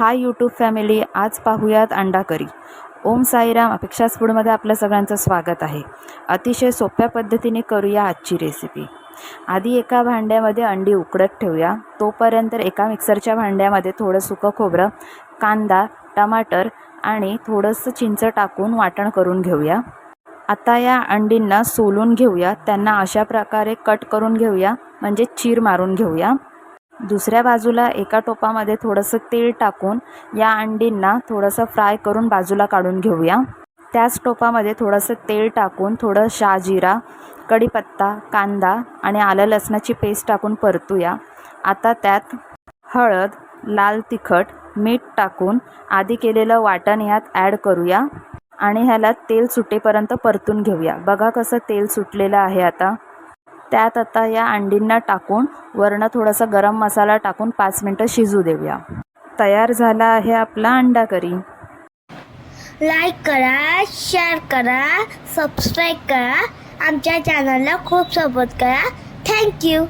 Hi YouTube family आज पाहूयात अंडा करी ओम साईराम अपेक्षाच फूडमध्ये आपलं सगळ्यांचं स्वागत आहे. अतिशय सोप्या पद्धतीने करूया आजची रेसिपी आधी एका भांड्यामध्ये अंडी उकडत ठेवूया. तोपर्यंत एका मिक्सरच्या भांड्यामध्ये थोडं सुकं खोबरं कांदा टमाटर आणि थोडंसं चिंच टाकून वाटण करून घेऊया. आता या अंडींना सोलून घेऊया. त्यांना अशा प्रकारे कट करून घेऊया. म्हणजे चीर मारून घेऊया. दुसऱ्या बाजूला एका टोपामध्ये थोडंसं तेल टाकून या अंडींना थोडंसं फ्राय करून बाजूला काढून घेऊया. त्याच टोपामध्ये थोडंसं तेल टाकून थोडं शहाजिरा कढीपत्ता कांदा आणि आलं लसणाची पेस्ट टाकून परतूया. आता त्यात हळद लाल तिखट मीठ टाकून आधी केलेलं वाटण ह्यात ॲड करूया आणि ह्याला तेल सुटेपर्यंत परतून घेऊया. बघा कसं तेल सुटलेलं आहे आता. त्यात आता या अंडींना टाकून वरनं थोडासा गरम मसाला टाकून पाच मिनटं शिजू देऊया. तयार झाला आहे आपला अंडा करी. लाईक करा शेअर करा सबस्क्राईब करा. आमच्या चॅनलला खूप सपोर्ट करा. थँक्यू